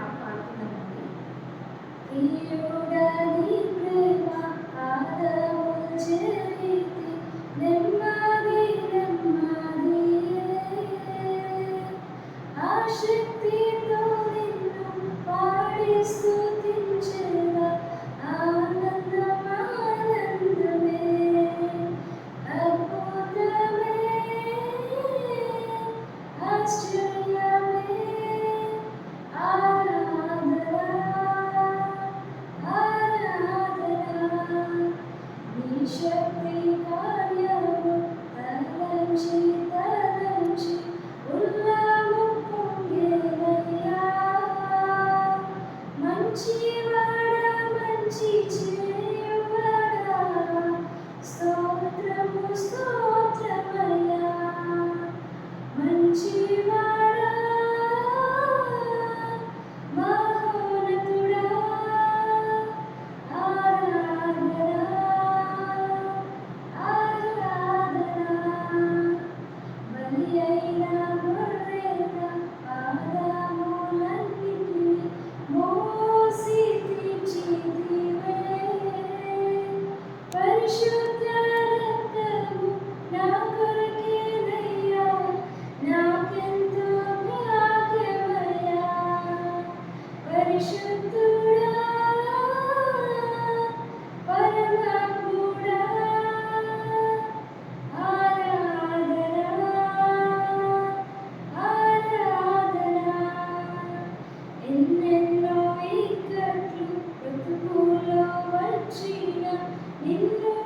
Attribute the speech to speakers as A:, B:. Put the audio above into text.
A: పాట పాడుతున్నానండి ప్రియుడని ప్రేమ ఆదము చేరితి నెమ్మది నెమ్మది. ఆ శక్తితో నిన్ను పాడి స్థుతించేవా స్తోత్రమయ్యా. మంచి ఎన్నో ఇక్కట్లు బ్రతుకులో వచ్చిన నిన్ను